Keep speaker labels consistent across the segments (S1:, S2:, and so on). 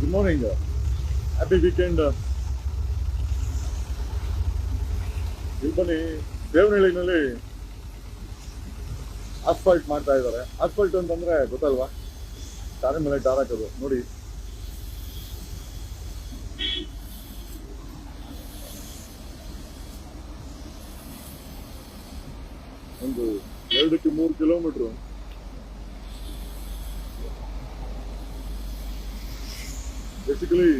S1: Good morning. happy weekend. ಇಲ್ಲಿ ಬನ್ನಿ ದೇವನಹಳ್ಳಿನಲ್ಲಿ asphalt ಮಾಡ್ತಾ ಇದ್ದಾರೆ. ಆಸ್ಫಾಲ್ಟ್ ಅಂತಂದ್ರೆ ಗೊತ್ತಲ್ವಾ? ಟಾರ್ ಮೇಲೆ ಟಾರ್ ಹಾಕೋದು. ನೋಡಿ. ಒಂದು ಎರಡಕ್ಕೆ ಮೂರು ಕಿಲೋಮೀಟರ್ ಬೇಸಿಕಲಿ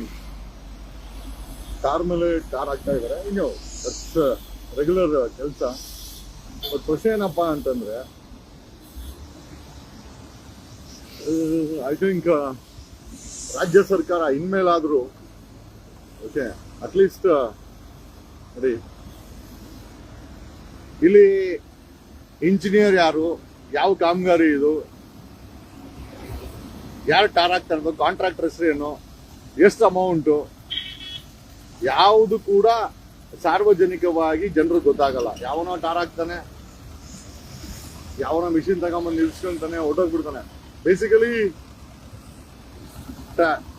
S1: ಕಾರ್ ಮೇಲೆ ಕಾರ್ ಆಗ್ತಾ ಇದ್ದಾರೆ ಇನ್ನು ದಟ್ಸ್ ರೆಗ್ಯುಲರ್ ಕೆಲಸ. ಬಟ್ ಪ್ರಶ್ನೆ ಏನಪ್ಪ ಅಂತಂದ್ರೆ ಐ ಥಿಂಕ್ ರಾಜ್ಯ ಸರ್ಕಾರ ಇನ್ಮೇಲಾದ್ರೂ ಓಕೆ ಅಟ್ಲೀಸ್ಟ್ ನೋಡಿ, ಇಲ್ಲಿ ಇಂಜಿನಿಯರ್ ಯಾರು, ಯಾವ ಕಾಮಗಾರಿ ಇದು, ಯಾರು ಟಾರ್ ಹಾಕ್ತಾ ಇರೋದು ಕಾಂಟ್ರಾಕ್ಟರ್ ಹೆಸರು ಏನು ಎಷ್ಟು ಅಮೌಂಟು ಯಾವುದು ಕೂಡ ಸಾರ್ವಜನಿಕವಾಗಿ ಜನರು ಗೊತ್ತಾಗಲ್ಲ. ಯಾವನೋ ಟಾರ್ ಹಾಕ್ತಾನೆ, ಯಾವನೋ ಮಿಷಿನ್ ತಗೊಂಬಂದು ನಿಲ್ಸ್ಕೊಂತಾನೆ ಹೊಟ್ಟೋಗ್ಬಿಡ್ತಾನೆ basically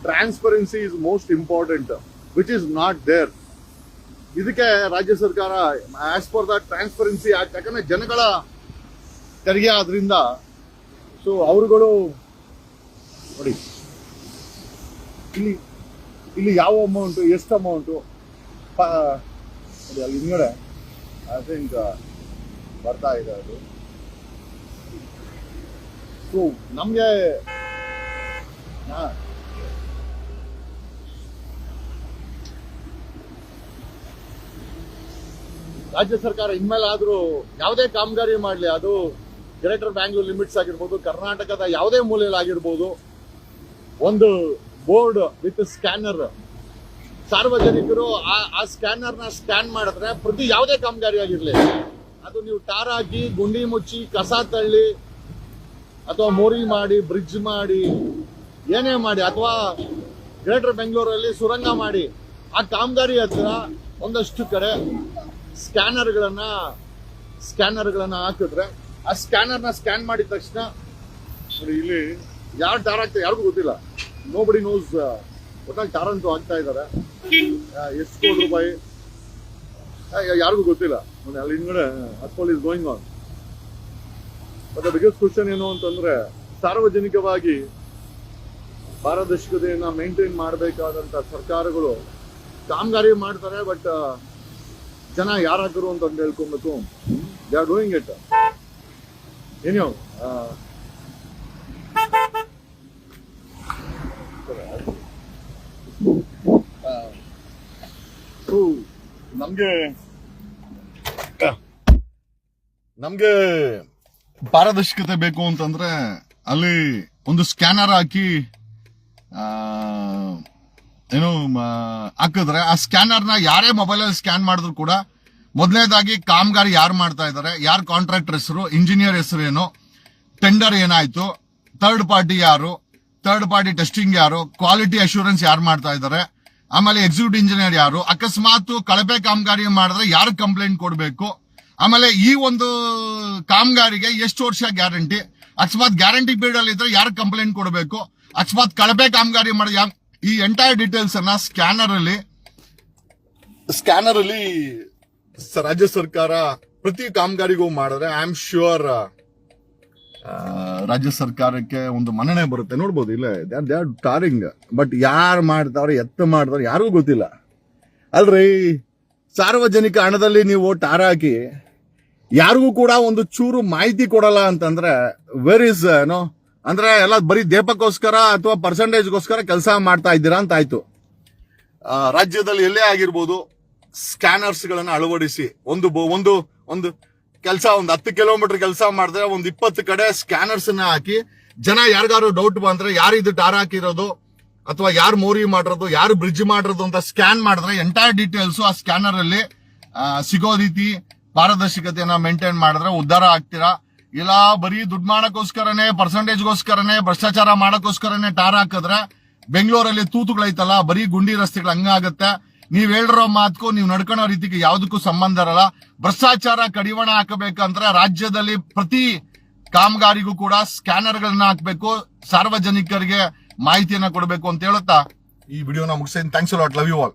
S1: transparency is most important which is not there ಇದಕ್ಕೆ ರಾಜ್ಯ ಸರ್ಕಾರ as per the transparency act ಯಾಕಂದ್ರೆ ಜನಗಳ ತೆರಿಗೆ ಆದ್ರಿಂದ ಸೊ ಅವರುಗಳು, ನೋಡಿ, ಇಲ್ಲಿ ಇಲ್ಲಿ ಯಾವ ಅಮೌಂಟು ಎಷ್ಟು ಅಮೌಂಟು ಅಲ್ಲಿ ಹಿಂದ್ಗಡೆ ಐ ಥಿಂಕ್ ಬರ್ತಾ ಇದೆ ಅದು. ಸೊ ನಮಗೆ ರಾಜ್ಯ ಸರ್ಕಾರ ಇನ್ಮೇಲೆ ಆದರೂ ಯಾವುದೇ ಕಾಮಗಾರಿ ಮಾಡಲಿ, ಅದು ಗ್ರೇಟರ್ ಬ್ಯಾಂಗ್ಳೂರ್ ಲಿಮಿಟ್ಸ್ ಆಗಿರ್ಬೋದು, ಕರ್ನಾಟಕದ ಯಾವುದೇ ಮೂಲೆಯಲ್ಲಿ ಆಗಿರ್ಬೋದು, ಒಂದು ಬೋರ್ಡ್ ವಿತ್ ಸ್ಕ್ಯಾನರ್. ಸಾರ್ವಜನಿಕರು ಆ- ಆ ಸ್ಕ್ಯಾನರ್ನ ಸ್ಕ್ಯಾನ್ ಮಾಡಿದ್ರೆ ಪ್ರತಿ ಯಾವುದೇ ಕಾಮಗಾರಿ ಆಗಿರಲಿ. ಅದು ನೀವು ಟಾರ್ ಹಾಕಿ ಗುಂಡಿ ಮುಚ್ಚಿ ಕಸ ತಳ್ಳಿ ಅಥವಾ ಮೋರಿ ಮಾಡಿ ಬ್ರಿಡ್ಜ್ ಮಾಡಿ ಏನೇ ಮಾಡಿ ಅಥವಾ ಗ್ರೇಟರ್ ಬೆಂಗಳೂರಲ್ಲಿ ಸುರಂಗ ಮಾಡಿ ಆ ಕಾಮಗಾರಿ ಹತ್ರ ಒಂದಷ್ಟು ಕಡೆ ಸ್ಕ್ಯಾನರ್ಗಳನ್ನ ಸ್ಕ್ಯಾನರ್ಗಳನ್ನ ಹಾಕಿದ್ರೆ ಆ ಸ್ಕ್ಯಾನರ್ನ ಸ್ಕ್ಯಾನ್ ಮಾಡಿದ ತಕ್ಷಣ ಇಲ್ಲಿ ಯಾರು ಟಾರ್ ಆಗ್ತಾ ಯಾರಿಗೂ ಗೊತ್ತಿಲ್ಲ. ನೋ ಬಡಿ ನೋಸ್ ಒಟ್ಟಾಗಿ ಟಾರಂಟ್ ಆಗ್ತಾ ಇದ್ದಾರೆ ಎಷ್ಟು ಕೋಟಿ ರೂಪಾಯಿ? ಯಾ- ಯಾರಿಗೂ ಗೊತ್ತಿಲ್ಲ. ಅಲ್ಲಿ ಹಿಂದ್ಗಡೆ ಅಸ್ಪಾಲ್ ಇಸ್ ಗೋಯಿಂಗ್ ಆನ್ ಮತ್ತೆ ಬಿಗ್ಗೆಸ್ಟ್ ಕ್ವಶನ್ ಏನು ಅಂತಂದ್ರೆ ಸಾರ್ವಜನಿಕವಾಗಿ ಪಾರದರ್ಶಕತೆಯನ್ನ ಮೇಂಟೈನ್ ಮಾಡಬೇಕಾದಂತ ಸರ್ಕಾರಗಳು ಕಾಮಗಾರಿ ಮಾಡ್ತಾರೆ ಬಟ್ ಜನ ಯಾರು ಹಾಕರು ಅಂತ ಹೇಳ್ಕೊಬೇಕು ದೇ ಆರ್ ಡೂಯಿಂಗ್ ಇಟ್ ಏನೋ ನಮ್ಗೆ ನಮ್ಗೆ ಪಾರದರ್ಶಕತೆ ಬೇಕು ಅಂತಂದ್ರೆ ಅಲ್ಲಿ ಒಂದು ಸ್ಕ್ಯಾನರ್ ಹಾಕಿ ಏನು ಹಾಕಿದ್ರೆ ಆ ಸ್ಕ್ಯಾನರ್ನ ಯಾರೇ ಮೊಬೈಲ್ ಅಲ್ಲಿ ಸ್ಕ್ಯಾನ್ ಮಾಡಿದ್ರು ಕೂಡ ಮೊದಲನೇದಾಗಿ ಕಾಮಗಾರಿ ಯಾರು ಮಾಡ್ತಾ ಇದ್ದಾರೆ, ಯಾರು ಕಾಂಟ್ರಾಕ್ಟರ್ ಹೆಸರು, ಇಂಜಿನಿಯರ್ ಹೆಸರು ಏನು ಟೆಂಡರ್ ಏನಾಯ್ತು, ಥರ್ಡ್ ಪಾರ್ಟಿ ಯಾರು ಥರ್ಡ್ ಪಾರ್ಟಿ ಟೆಸ್ಟಿಂಗ್ ಯಾರು ಕ್ವಾಲಿಟಿ ಅಶ್ಯೂರೆನ್ಸ್ ಯಾರು ಮಾಡ್ತಾ ಇದ್ದಾರೆ ಆಮೇಲೆ ಎಕ್ಸಿಕ್ಯೂಟಿವ್ ಇಂಜಿನಿಯರ್ ಯಾರು, ಅಕಸ್ಮಾತ್ ಕಳಪೆ ಕಾಮಗಾರಿ ಮಾಡಿದ್ರೆ ಯಾರು ಕಂಪ್ಲೇಂಟ್ ಕೊಡಬೇಕು, ಆಮೇಲೆ ಈ ಒಂದು ಕಾಮಗಾರಿಗೆ ಎಷ್ಟು ವರ್ಷ ಗ್ಯಾರಂಟಿ ಅಕಸ್ಮಾತ್ ಗ್ಯಾರಂಟಿ ಪೀರಿಯಡ್ ಅಲ್ಲಿ ಇದ್ರೆ ಯಾರು ಕಂಪ್ಲೇಂಟ್ ಕೊಡಬೇಕು, ಅಕಸ್ಮಾತ್ ಕಳಪೆ ಕಾಮಗಾರಿ ಮಾಡಿ ಈ ಎಂಟೈರ್ ಡೀಟೇಲ್ಸ್ ಅನ್ನ ಸ್ಕ್ಯಾನರ್ ಅಲ್ಲಿ ಸ್ಕ್ಯಾನರ್ ಅಲ್ಲಿ ರಾಜ್ಯ ಸರ್ಕಾರ ಪ್ರತಿ ಕಾಮಗಾರಿಗೂ ಮಾಡಿದ್ರೆ ಐ ಆಮ್ ಶ್ಯೂರ್ ರಾಜ್ಯ ಸರ್ಕಾರಕ್ಕೆ ಒಂದು ಮನ್ನಣೆ ಬರುತ್ತೆ. ನೋಡ್ಬೋದು, ಇಲ್ಲ ದೇ ಆರ್ ಟಾರಿಂಗ್ ಬಟ್ ಯಾರು ಮಾಡ್ತಾವ್ರೆ, ಎತ್ತ ಮಾಡ್ತಾವ್ರೆ, ಯಾರಿಗೂ ಗೊತ್ತಿಲ್ಲ. ಅಲ್ರಿ, ಸಾರ್ವಜನಿಕ ಹಣದಲ್ಲಿ ನೀವು ಟಾರ್ ಹಾಕಿ, ಯಾರಿಗೂ ಕೂಡ ಒಂದು ಚೂರು ಮಾಹಿತಿ ಕೊಡಲ್ಲ ಅಂತಂದ್ರೆ ವೆರ್ ಇಸ್ ಏನೋ ಅಂದ್ರೆ ಎಲ್ಲ ಬರೀ ದೇಪಕ್ಕೋಸ್ಕರ ಅಥವಾ ಪರ್ಸೆಂಟೇಜ್ಗೋಸ್ಕರ ಕೆಲಸ ಮಾಡ್ತಾ ಇದ್ದೀರಾ ಅಂತ ಆಯ್ತು. ರಾಜ್ಯದಲ್ಲಿ ಎಲ್ಲೇ ಆಗಿರ್ಬೋದು ಸ್ಕ್ಯಾನರ್ಸ್ ಗಳನ್ನ ಅಳವಡಿಸಿ, ಒಂದು ಒಂದು ಒಂದು ಕೆಲಸ, ಒಂದು ಹತ್ತು ಕಿಲೋಮೀಟರ್ ಕೆಲಸ ಮಾಡಿದ್ರೆ ಒಂದು ಇಪ್ಪತ್ತು ಕಡೆ ಸ್ಕ್ಯಾನರ್ಸ್ನ ಹಾಕಿ ಜನ ಯಾರಿಗಾರು ಡೌಟ್ ಬಂದ್ರೆ ಯಾರು ಇದು ಟಾರ್ ಹಾಕಿರೋದು ಅಥವಾ ಯಾರು ಮೋರಿ ಮಾಡಿರೋದು, ಯಾರು ಬ್ರಿಡ್ಜ್ ಮಾಡಿರೋದು ಅಂತ ಸ್ಕ್ಯಾನ್ ಮಾಡಿದ್ರೆ ಎಂಟೈರ್ ಡೀಟೇಲ್ಸ್ ಆ ಸ್ಕ್ಯಾನರ್ ಅಲ್ಲಿ ಸಿಗೋ ರೀತಿ ಪಾರದರ್ಶಕತೆಯನ್ನ ಮೇಂಟೈನ್ ಮಾಡಿದ್ರೆ ಉದ್ಧಾರ ಆಗ್ತೀರಾ? ಇಲ್ಲ, ಬರೀ ದುಡ್ಡು ಮಾಡಕ್ಕೋಸ್ಕರನೇ ಪರ್ಸೆಂಟೇಜ್ಗೋಸ್ಕರನೇ ಭ್ರಷ್ಟಾಚಾರ ಮಾಡಕ್ಕೋಸ್ಕರನೇ ಟಾರ್ ಹಾಕಿದ್ರೆ ಬೆಂಗಳೂರಲ್ಲಿ ತೂತುಗಳೈತಲ್ಲ, ಬರೀ ಗುಂಡಿ ರಸ್ತೆಗಳು ಹಂಗಾಗತ್ತೆ. ನೀವ್ ಹೇಳಿರೋ ಮಾತಕ್ಕೂ ನೀವು ನಡ್ಕೊಳ್ಳೋ ರೀತಿಗೆ ಯಾವುದಕ್ಕೂ ಸಂಬಂಧ ಇರಲ್ಲ. ಭ್ರಷ್ಟಾಚಾರ ಕಡಿವಾಣ ಹಾಕಬೇಕಂದ್ರೆ ರಾಜ್ಯದಲ್ಲಿ ಪ್ರತಿ ಕಾಮಗಾರಿಗೂ ಕೂಡ ಸ್ಕ್ಯಾನರ್ ಗಳನ್ನ ಹಾಕ್ಬೇಕು, ಸಾರ್ವಜನಿಕರಿಗೆ ಮಾಹಿತಿಯನ್ನ ಕೊಡಬೇಕು ಅಂತ ಹೇಳುತ್ತಾ? ಈ ವಿಡಿಯೋನ ಮುಗಿಸ್ತೀನಿ. Thanks love you all